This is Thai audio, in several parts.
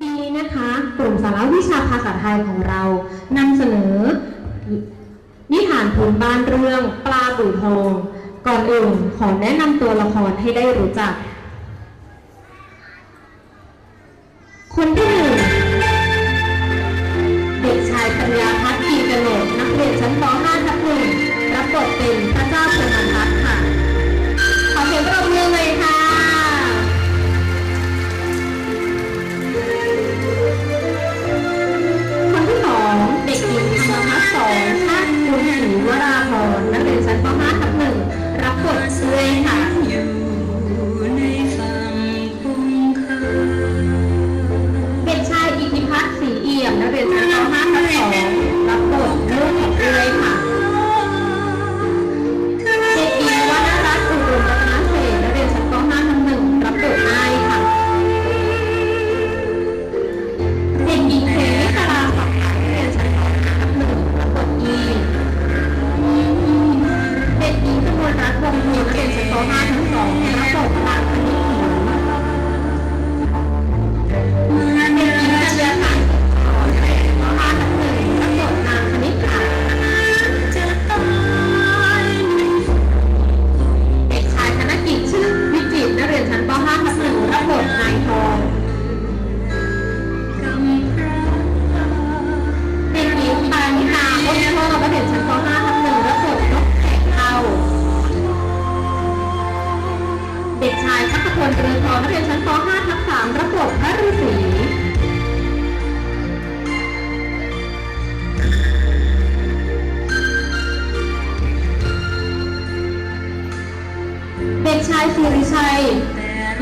ปีนี้นะคะกลุ่มสาระวิชาภาษาไทยของเรานำเสนอ นิทานพื้นบ้านเรื่องปลาบู่ทองก่อนอื่นขอแนะนำตัวละครให้ได้รู้จัก คนที่หนึ่ง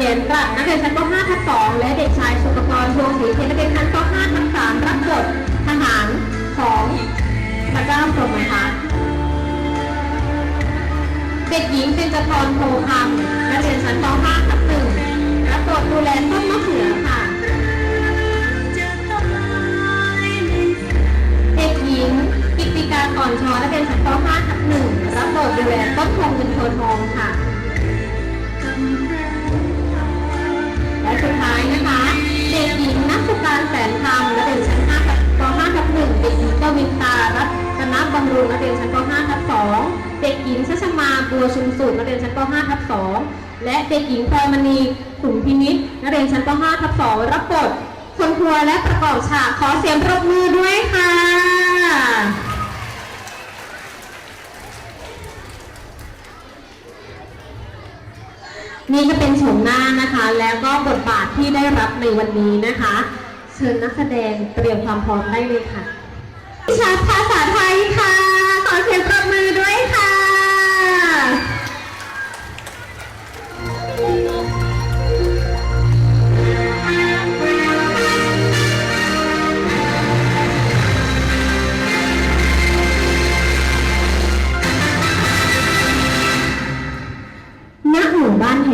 รียนกลับนักเรียนชั้นป .5 ทับ2และเด็กชายสุปกรณ์ดวงศรีเพชรนักเรียนชั้นป .5 ทับ3รับบททหารของพระเจ้าพรหมคะเด็กหญิงเป็นจพรโพคำนักเรียนชั้นป .5 ทับ เด็กหญิงชัชมาบัวชุมสุขนักเรียนชั้นป .5 ทับ2และเด็กหญิงพลอยมณีขุนพินิจนักเรียนชั้นป .5 ทับ2รับบทคนครัวและประกอบฉากขอเสียงปรบมือด้วยค่ะ นี่ก็เป็นโฉมหน้านะคะ แล้วก็บทบาทที่ได้รับในวันนี้นะคะ เชิญนักแสดงเตรียมความพร้อมได้เลยค่ะวิชาภาษาไทยค่ะ ขอเสียงปรบมือด้วยค่ะ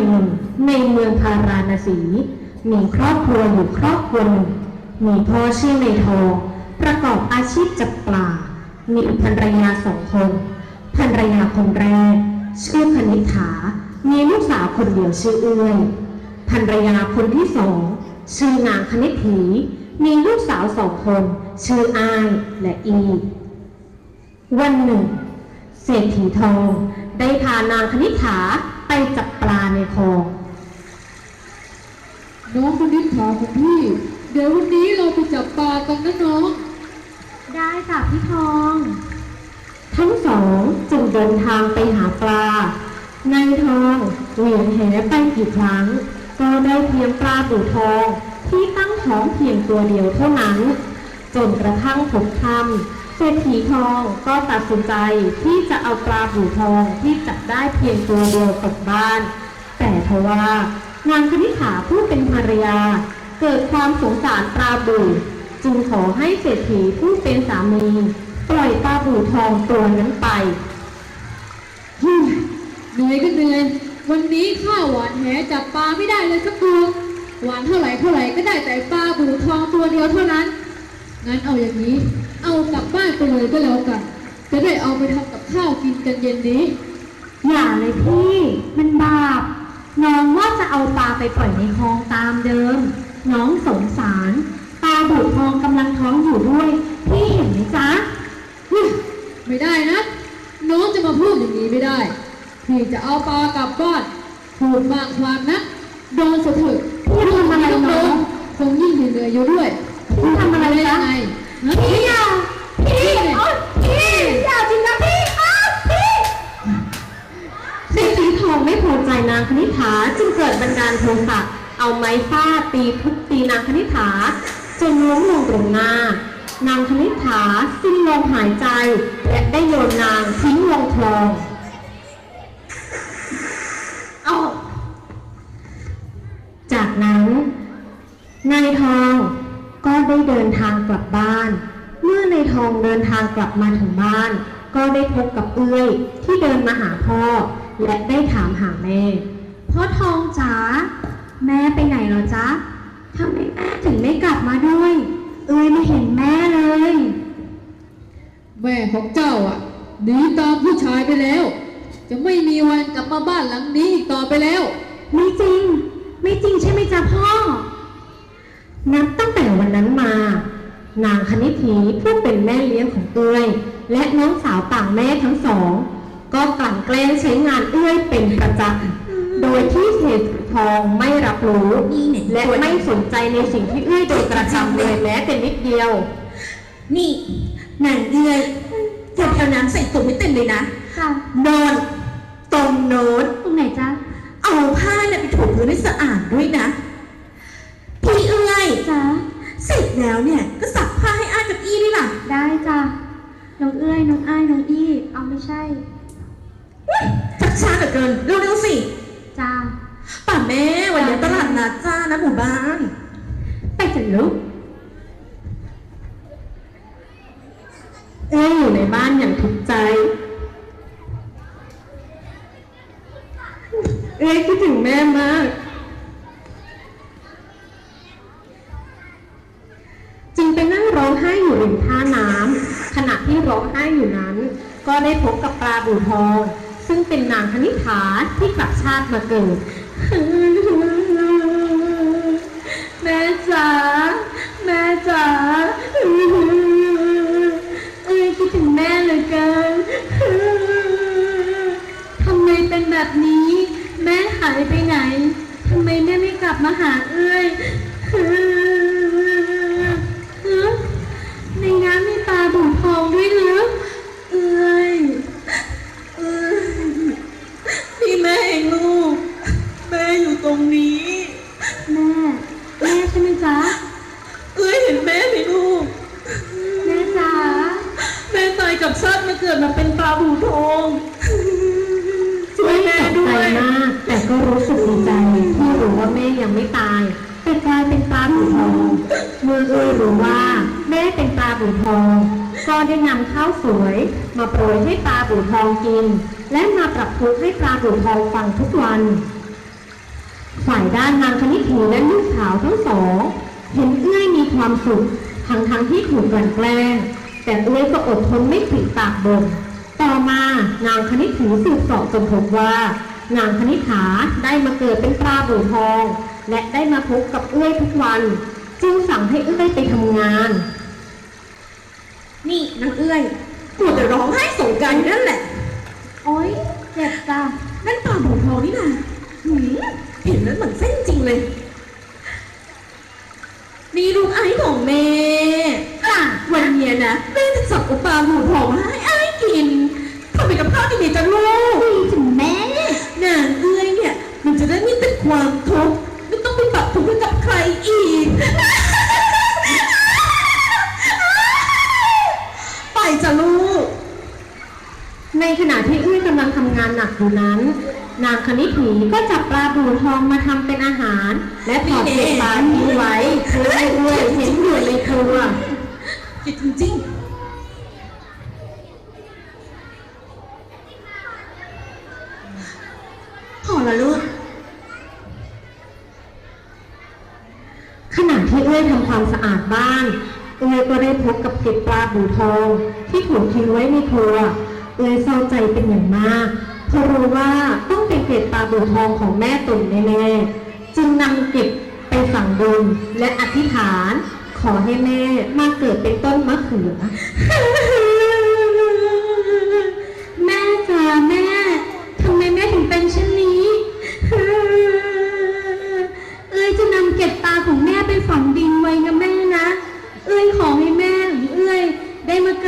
ห่งหนึ่งในเมืองพาราณสี มีครอบครัวอยู่ครอบครัวหนึ่งมีพ่อชื่อในทองประกอบอาชีพจับปลา มีภรรยาสองคนภรรยาคนแรก ชื่อคณิฐา มีลูกสาวคนเดียวชื่อเอื้อยภรรยาคนที่สองชื่อนางคณิษฐีมีลูกสาวสองคน ชื่ออายและอี วันหนึ่ง เศรษฐีทองได้พานางคณิฐา ไปจับปลาในคลอง น้องคนนิษฐาของพี่ เดี๋ยววันนี้เราไปจับปลากันนะน้อง ได้ค่ะพี่ทอง ทั้งสองจึงเดินทางไปหาปลานายทองเหวี่ยงแหไปกี่ครั้ง ก็ได้เพียงปลาบู่ทองที่ตั้งท้องเพียงตัวเดียวเท่านั้น จนกระทั่งพบค่ำ เศรษฐีทองก็ตัดสินใจที่จะเอาปลาบู่ทองที่จับได้เพียงตัวเดียวกลับบ้าน แต่ทว่านางคณิษฐาผู้เป็นภรรยา เกิดความสงสารปลาบู่จึงขอให้เศรษฐีผู้เป็นสามี ปล่อยปลาบู่ทองตัวนั้นไปเหนื่อยก็เหนื่อยวันนี้ข้าหวานแหจับปลาไม่ได้เลยสักตัวหวานเท่าไหร่เท่าไหร่ก็ได้แต่ปลาบูทองตัวเดียวเท่านั้นงั้นเอาอย่างนี้ เอากลับบ้านไปเลยก็แล้วกัน จะได้เอาไปทำกับข้าวกินกันเย็นนี้ อย่าเลยพี่ มันบาป น้องว่าจะเอาปลาไปปล่อยในคลองตามเดิม น้องสงสารปลาบุดทองกำลังท้องอยู่ด้วย พี่เห็นไหมจ๊ะ ไม่ได้นะ น้องจะมาพูดอย่างนี้ไม่ได้ พี่จะเอาปลากลับบ้านพูดมากความนะโดนสะเถิดพี่ทำอะไรน้องคงยิ่งเหนื่อยอยู่ด้วยพี่ทำอะไรนะ พี่อย่าพี่เอ๊ยพี่อย่าจริงนะพี่อ้าพี่เศรษฐีทองไม่พอใจนางคณิษฐาจึงเกิดบันดาลโทสะเอาไม้ฟาดตีทุบตีนางคณิษฐาจนล้มลงตรงหน้า นางคณิษฐาสิ้นลมหายใจ และได้โยนนางทิ้งลงคลองเอจากนั้นนายทอง ได้เดินทางกลับบ้าน เมื่อนายทองเดินทางกลับมาถึงบ้าน ก็ได้พบกับเอื้อยที่เดินมาหาพ่อ และได้ถามหาแม่พ่อทองจ๋าแม่ไปไหนเหรอจ๊ะทำไมแม่ถึงไม่กลับมาด้วย เอื้อยไม่เห็นแม่เลย แม่ของเจ้าอะหนีตามผู้ชายไปแล้ว จะไม่มีวันกลับมาบ้านหลังนี้อีกต่อไปแล้ว ไม่จริง ไม่จริงใช่ไหมจ๊ะพ่อ นับตั้งแต่วันนั้นมา นางคณิธีผู้เป็นแม่เลี้ยงของเอื้อยและน้องสาวต่างแม่ทั้งสอง ก็กลั่นแกล้งใช้งานเอื้อยเป็นประจำโดยที่เศรษฐีทองไม่รับรู้นี่เนี่ยและไม่สนใจในสิ่งที่เอื้อยโดนกระทำเลยแม้แต่นิดเดียว นี่นางเอื้อยเก็บเอาน้ำใส่ตุ่มให้เต็มเลยนะค่ะนอนตรงโน้นตรงไหนจ๊ะเอาผ้าเนี่ยไปถูพื้นให้สะอาดด้วยนะ พี่เอื้อย จ๊ะ เสร็จ แล้วเนี่ยก็สักผ้าให้อ้ายกับอี้ด้วยล่ะได้จ้ะน้องเอื้อยน้องอ้ายน้องอี้ เอาไม่ใช่ชักช้าเหลือเกินเร็วๆสิจ้าป่าแม่วันนี้ตลาดนัดจ้านะหมู่บ้าน ไปจะลุกเอ้ยอยู่ในบ้านอย่างทุกข์ใจ เอ้ยคิดถึงแม่มาก จึง ไปนั่งร้องไห้อยู่ริมท่าน้ำขณะที่ร้องไห้อยู่นั้น ก็ได้พบกับปลาบูทอง ซึ่งเป็นนางคณิษฐาที่กลับชาติมาเกิดแม่จ๋าแม่จ๋าเอ้ยคิดถึงแม่เลือเกินทำไมเป็นแบบนี้ แม่หายไปไหนทำไมแม่ไม่กลับมาหาเอ้ย ดีใจที่รู้ว่าแม่ยังไม่ตายแต่กลายเป็นปลาบูทองเมื่อเอ้ยรู้ว่าแม่เป็นปลาบูทอง ก็ได้นำข้าวสวย มาโปรยให้ปลาบูทองกิน และมาปรับทุกข์ให้ปลาบูทองฟังทุกวัน ฝ่ายด้านนางคณิธีและลูกสาวทั้งสอง เห็นเอื้อยมีความสุขทั้งทั้งที่ถูกกลั่นแกล้งแต่เอื้อยก็อดทนไม่ปริปากบ่นต่อมานางคณิธีสืบเสอบจนพบว่า นางคณิฐาได้มาเกิดเป็นปลาบูทอง และได้มาพบกับเอื้อยทุกวัน จึงสั่งให้เอื้อยไปทำงาน นี่นางเอื้อยปวดแต่ร้องไห้สงกรารอยู่นั่นแหละ โอ๊ยเจ็บจ้ะนั่นปลาบูทองนี่นะหืมเห็นแล้วเหมือนเส้นจริงเลย ความทุกข์ไม่ต้องไปปรับทุกข์ให้กับใครอีก ไปจ้ะลูก ในขณะที่เอื้อยกำลังทำงานหนักอยู่นั้น นางคณิถีก็จับปลาบูทองมาทำเป็นอาหาร และถอดเกล็ดปลาทิ้งไว้เพื่อให้เอื้อยเห็นอยู่ในครัวคิดจริงๆพอละลูก ข ณะที่เอ่ยทำความสะอาดบ้านเอื้อยก็ได้พบกับเกล็ดปลาบูทอง ที่ถูกทิ้งไว้ในครัวเอื้อยเศร้าใจเป็นอย่างมากเพราะรู้ว่าต้องเป็นเกล็ดปลาบูทองของแม่ตุ่นแน่ๆจึงนำเก็บไปฝังดินและอธิษฐาน ขอให้แม่มาเกิดเป็นต้นมะเขือ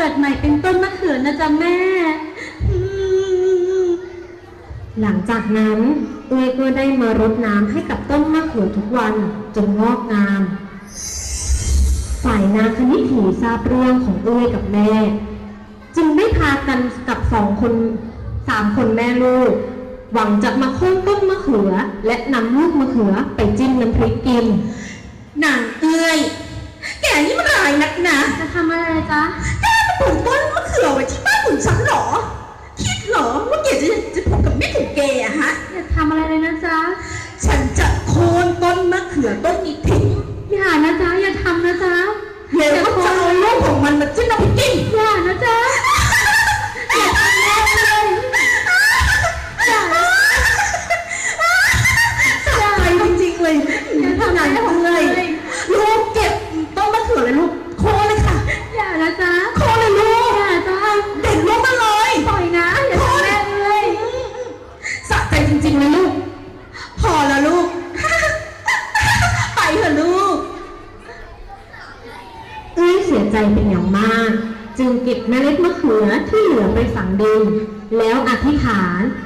กิดใหม่เป็นต้นมะเขือนะจ๊ะแม่อืมหลังจากนั้นเอ้ยก็ได้มารดน้ำให้กับต้นมะเขือทุกวันจนงอกงาม ฝ่ายนางคณิถีทราบเรื่องของเอ้ยกับแม่ จึงได้พากันกับสองคนสามคนแม่ลูก หวังจะมาโค่นต้นมะเขือ และนำลูกมะเขือไปจิ้มน้ำพริกกินนางเอ้ยแกนี่มันร้ายนักนะจะทำอะไรจ๊ะ แกมาปลูกต้นมะเขือไว้ที่บ้านของฉันเหรอ คิดเหรอว่าแกจะจะพบกับแม่ของแกอะฮะ อย่าทำอะไรเลยนะจ๊ะ ฉันจะโค่นต้นมะเขือต้นนี้ทิ้งอย่านะจ๊ะ อย่าทำนะจ๊ะแล้วก็จะเอาลูกของมันมาจิ้มน้ำพริกกินอย่านะจ๊ะ อย่าทำแม่เลยอย่าส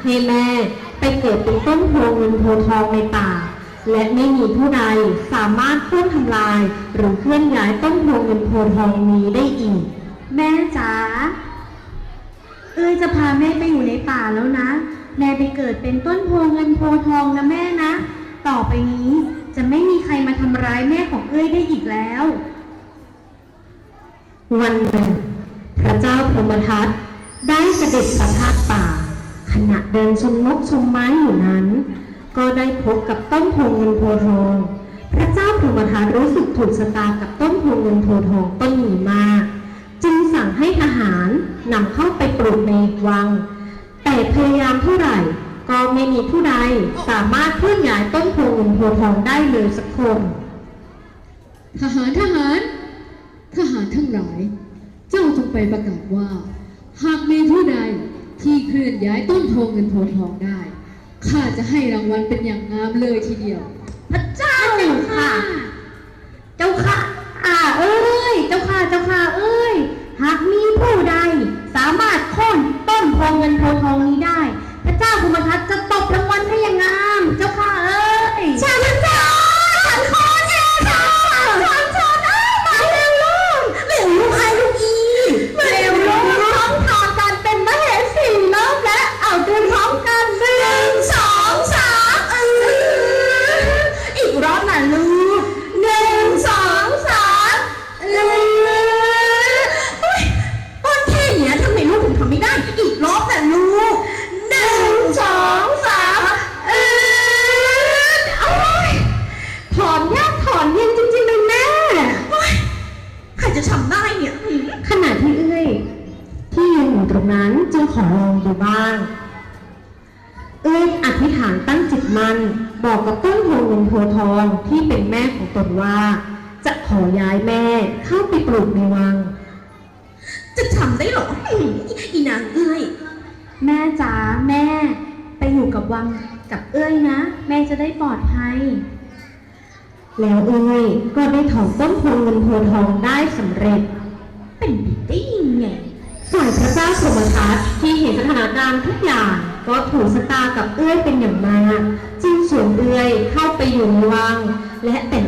ให้แม่ไปเกิดเป็นต้นโพเงินโพทองในป่า และไม่มีผู้ใดสามารถโค่นทำลาย หรือเคลื่อนย้ายต้นโพเงินโพทองนี้ได้อีก แม่จ๋าเอ้ยจะพาแม่ไปอยู่ในป่าแล้วนะ แม่ไปเกิดเป็นต้นโพเงินโพทองนะแม่นะ ต่อไปนี้จะไม่มีใครมาทำร้ายแม่ของเอ้ยได้อีกแล้ว วันหนึ่งพระเจ้าพรหมทัตได้เสด็จประพาสป่า ณะเดินชมนกชมไม้อยู่นั้น ก็ได้พบกับต้นโพเงินโพทองพระเจ้าพรหมทัตรู้สึกถูกชะตากับต้นโพเงินโพทองต้นนี้มาก จึงสั่งให้ทหารนำเข้าไปปลูกในวัง แต่พยายามเท่าไหร่ ก็ไม่มีผู้ใดสามารถเคลื่อนย้ายต้นโพเงินโพทองได้เลยสักคน ทหารทหาร ทหารทั้งหลาย เจ้าจงไปประกาศว่า หากมีผู้ใด ที่เคลื่อนย้ายต้นโพเงินโพทองได้ ข้าจะให้รางวัลเป็นอย่างงามเลยทีเดียว พระเจ้าค่ะ เจ้าค่ะอ่าเอ้ย เจ้าค่ะ เจ้าค่ะเอ้ย หากมีผู้ใดสามารถโค่นต้นโพเงินโพทองนี้ได้ พระเจ้าภูมิทัตจะตบรางวัลให้อย่างงาม เจ้าค่ะ กกับต้นโพเงินโพทองที่เป็นแม่ของตนว่า จะขอย้ายแม่เข้าไปปลูกในวัง จะทำได้เหรอหืมอีนางเอ้ยแม่จ๋าแม่ ไปอยู่กับวังกับเอ้ยนะ แม่จะได้ปลอดภัย แล้วเอ้ยก็ได้ถอนต้นโพเงินโพทองได้สำเร็จ เป็นไปได้ยังไง ฝ่ายพระเจ้าพรหมทัตที่เห็นสถานการณ์ทุกอย่าง ก็ถูกชะตากับเอื้อยเป็นอย่างมาก ยู่ในวังและแต่ง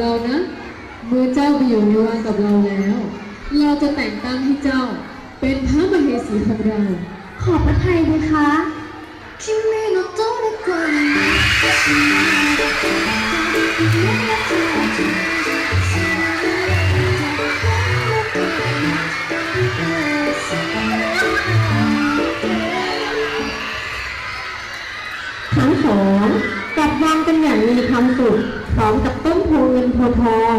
เรานะ เมื่อเจ้าไปอยู่ในวังกับเราแล้ว เราจะแต่งตั้งให้เจ้า เป็นพระมเหสีของเรา ขอบพระทัยเลยคะคิมเมโนโตะเลกอนทั้งสองกลับวางกันอย่างมีความสุข พร้อมกับต้นโพเงินโพทอง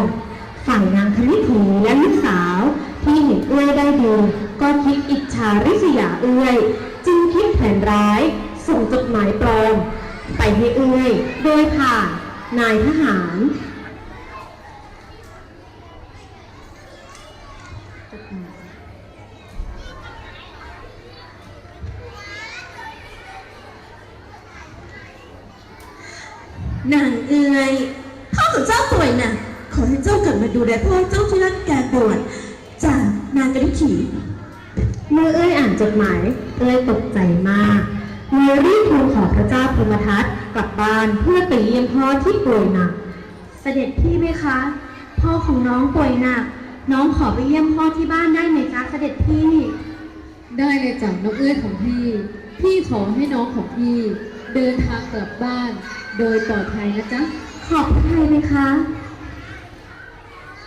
ฝ่ายนางคณิถีและลูกสาว ที่เห็นเอื้อยได้ดี ก็คิดอิจฉาริษยาเอื้อย จึงคิดแผนร้าย ส่งจดหมายปลอมไปให้เอื้อย โดยผ่านนายทหารนางเอื้อย ของเจ้าป่วยน่ะ ขอให้เจ้ากลับมาดูแลพ่อเจ้าที่รักแก่ป่วยจากนางกระดิขีเมื่อเอ้ยอ่านจดหมาย เอ้ยตกใจมากเลยรีบทูลขอพระเจ้าพรหมทัตกลับบ้านเพื่อไปเยี่ยมพ่อที่ป่วยหนัก เสด็จพี่ไหมคะ พ่อของน้องป่วยหนัก น้องขอไปเยี่ยมพ่อที่บ้านได้ไหมจ๊ะเสด็จพี่ ได้เลยจ้ะน้องเอ้ยของพี่ พี่ขอให้น้องของพี่ เดินทางกลับบ้าน โดยปลอดภัยนะจ๊ะ ขอบพระทัยไหมคะ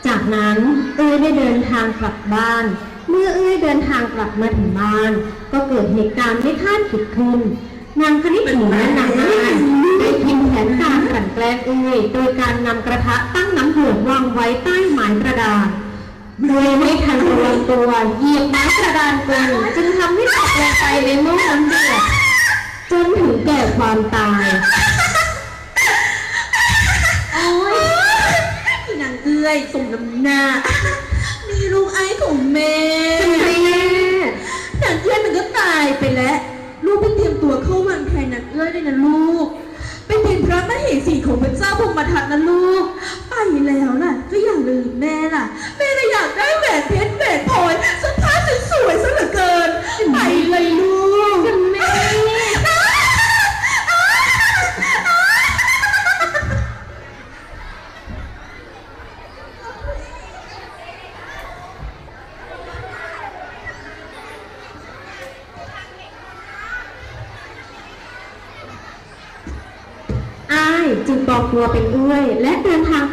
จากนั้นเอ้ยได้เดินทางกลับบ้าน เมื่อเอ้ยเดินทางกลับมาถึงบ้าน ก็เกิดเหตุการณ์ไม่คาดคิดขึ้น นางคณิถีและนางนาฏได้พิมพ์แผนการกลั่นแกล้งเอ้ยโดยการนำกระทะตั้งน้ำเดือดวางไว้ใต้ไม้กระดานโดยไม่ทันระวังตัวเหยียบไม้กระดานเกินจึงทำให้ตกลงไปในหม้อน้ำเดือดจนถึงแก่ความตาย โอ้ย นางเอื้อยสมน้ำหน้า มีลูกไอ้ของแม่แม่นางเอื้อยมันก็ตายไปแล้ว ลูกไปเตรียมตัวเข้าวังแทนนางเอื้อยเลยนะลูกไปเป็นพระมเหสีของพระเจ้าพรหมทัตนะลูก ไปแล้วล่ะ ก็อย่าลืมแม่ล่ะ แม่เลยอยากได้แหวนเพชรแหวนพลอยสถานสวยๆซะเหลือเกิน ไปเลยลูก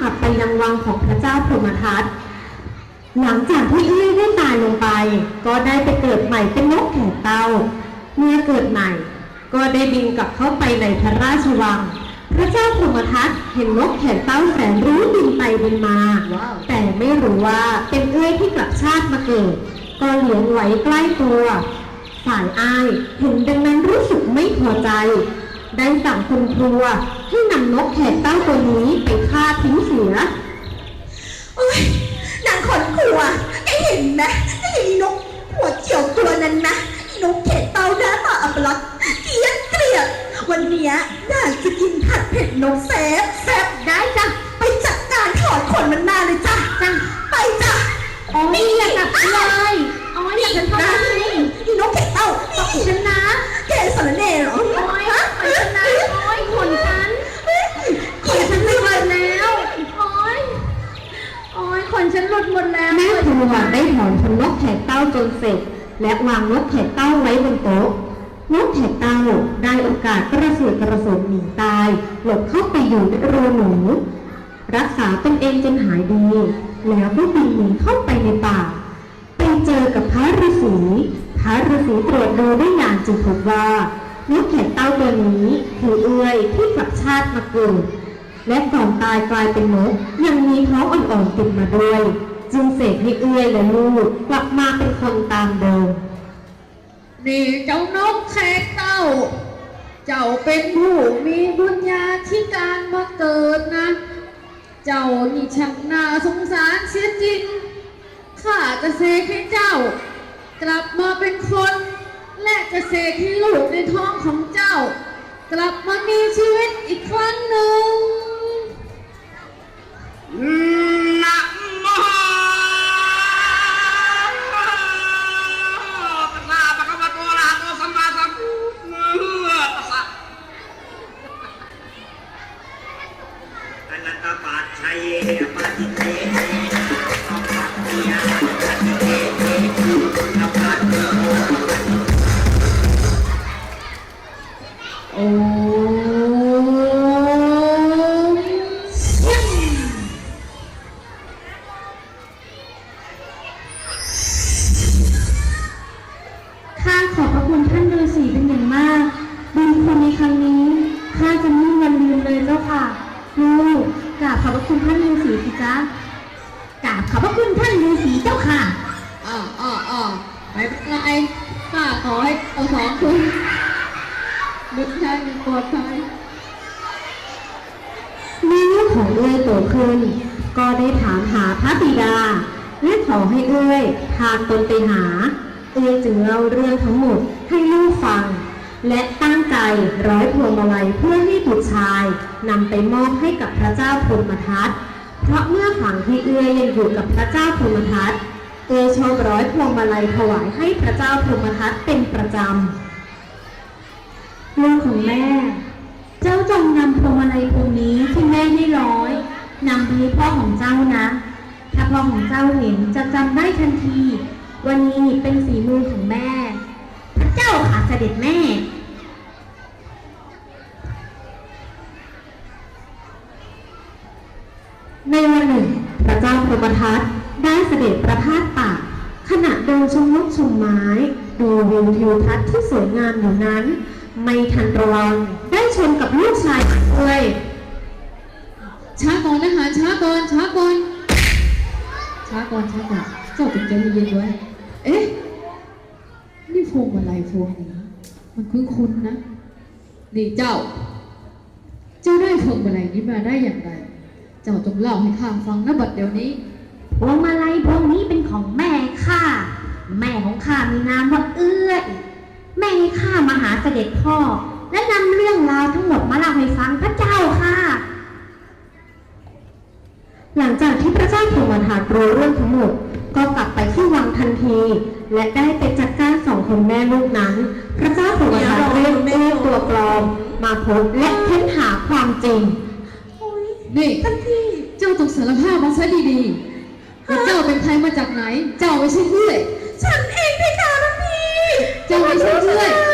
เดินทางกลับไปยังวังของพระเจ้าพรหมทัตหลังจากที่เอื้อยได้ตายลงไป ก็ได้ไปเกิดใหม่เป็นนกแข่เต้าเมื่อเกิดใหม่ ก็ได้บินกลับเข้าไปในพระราชวัง พระเจ้าพรหมทัตเห็นนกแข่เต้าแสนรู้บินไปบินมา แต่ไม่รู้ว่าเป็นเอื้อยที่กลับชาติมาเกิด ก็เลี้ยงไว้ใกล้ตัว ฝ่ายอ้ายเห็นดังนั้นรู้สึกไม่พอใจ ได้สั่งคุณครัวให้นำนกแขกเต้าตัวนี้ไปฆ่าทิ้งเสียโอ๊ยนางขนขัวแกเห็นไหมไอ้อีนกหัวเขียวตัวนั้นนะอีนกเขตเต้าหน้าตาอัปลักษณ์เกลียดเกลียดวันเนี้ยนางจะกินผัดเผ็ดนกแซ่บแซ่บได้จ้ะไปจัดการถอนขนมันมาเลยจ้ะจ้ะไปจ้ะอ๋อนี่อยากกลับเลย อ๋ออยากจะเข้านะบ้านนี่อีนกเขตเต้าฉันนะแกสารเน่เหรอโอ๊ยฮะขนฉันนะโอ๊ยขนฉันขนฉันหลุดหมดแล้วโอ๊ยโอ๊ยขนฉันหลุดหมดแล้วแม่ครัวได้ถอนขนนกแขกเต้าจนเสร็จ และวางนกแขกเต้าไว้บนโต๊ะนกแขกเต้าได้โอกาสกระเสือกกระสนหนีตาย หลบเข้าไปอยู่ในรูหนู รักษาตนเองจนหายดี แล้วก็บินหนีเข้าไปในป่าไป เจอกับพระฤาษีพระฤาษีตรวจดูได้อย่างจึงพบว่านกแขกเต้าตัวนี้คือเอื้อยที่กลับชาติมาเกิดและก่อนตายกลายเป็นนกยังมีท้องอ่อนๆติดมาด้วย จึงเสกให้เอื้อยและลูกกลับมาเป็นคนตามเดิมนี่เจ้านกแขกเต้า เจ้าเป็นผู้มีบุญญาธิการมาเกิดนะ เจ้านี่ช่างน่าสงสารเสียจริง ข้าจะเสกให้เจ้า กลับมาเป็นคน และจะเสกให้ลูกในท้องของเจ้า กลับมามีชีวิตอีกครั้งหนึ่ง เลยเจ้าค่ะลูกกราบขอบพระคุณท่านฤาษีสิจ๊ะกราบขอบพระคุณท่านฤาษีเจ้าค่ะอ่าอ่าอ่าไม่เป็นไรข้าขอให้เอาสองคุณลุกได้อย่างปลอดภัยเมื่อลูกของเอื้อยโตขึ้น ก็ได้ถามหาพระบิดาและขอให้เอื้อยพาตนไปหา เอื้อยจึงเล่าเรื่องทั้งหมดให้ลูกฟัง และตั้งใจร้อยพวงมาลัยเพื่อให้บุตรชายนำไปมอบให้กับพระเจ้าพรหมทัตเพราะเมื่อฝังที่เอื้อยยังอยู่กับพระเจ้าพรหมทัตเอื้อชอบร้อยพวงมาลัยถวายให้พระเจ้าพรหมทัตเป็นประจำลูกของแม่ เจ้าจงนำพวงมาลัยพวงนี้ที่แม่ให้ร้อยนำไปให้พ่อของเจ้านะ ถ้าพ่อของเจ้าเห็นจะจำได้ทันที วันนี้เป็นสีมือของแม่ พระเจ้าค่ะเสด็จแม่ ในวันหนึ่ง พระเจ้าพรหมทัตได้เสด็จประพาสป่า ขณะเดิน ชมนกชมไม้ ดูวิวทิวทัศน์ที่สวยงามอยู่นั้น ไม่ทันระวังได้ชนกับลูกชายเลยช้าก่อนนะหารช้าก่อนช้าก่อนช้าก่อนช้าก่อนเจ้าเป็นใจเย็นๆไว้เอ๊ะนี่พวงมาลัยพวงนี้มันคุ้นคุ้นๆนะนี่เจ้า เจ้าได้พวงมาลัยนี้มาได้อย่างไร เจ้าจงเล่าให้ข้าฟังนะบัดเดี๋ยวนี้พวงมาลัยพวงนี้เป็นของแม่ข้า แม่ของข้ามีนามว่าเอื้อยแม่ให้ข้ามาหาเสด็จพ่อ และนำเรื่องราวทั้งหมดมาเล่าให้ฟังพระเจ้าค่ะ หลังจากที่พระเจ้าพรหมทัตรู้เรื่องทั้งหมด ก็กลับไปที่วังทันที และได้ไปจัดการสองคนแม่ลูกนั้น พระเจ้าพรหมทัตเรียกเอื้อยตัวปลอม มาพบและค้นหาความจริงนี่ท่านพี่เจ้าต้องสารภาพมาซะดีๆว่าเจ้าเป็นใครมาจากไหน เจ้าไม่ใช่เอื้อย ฉันเองเพคะท่านพี่ จะไม่ใช่เอื้อย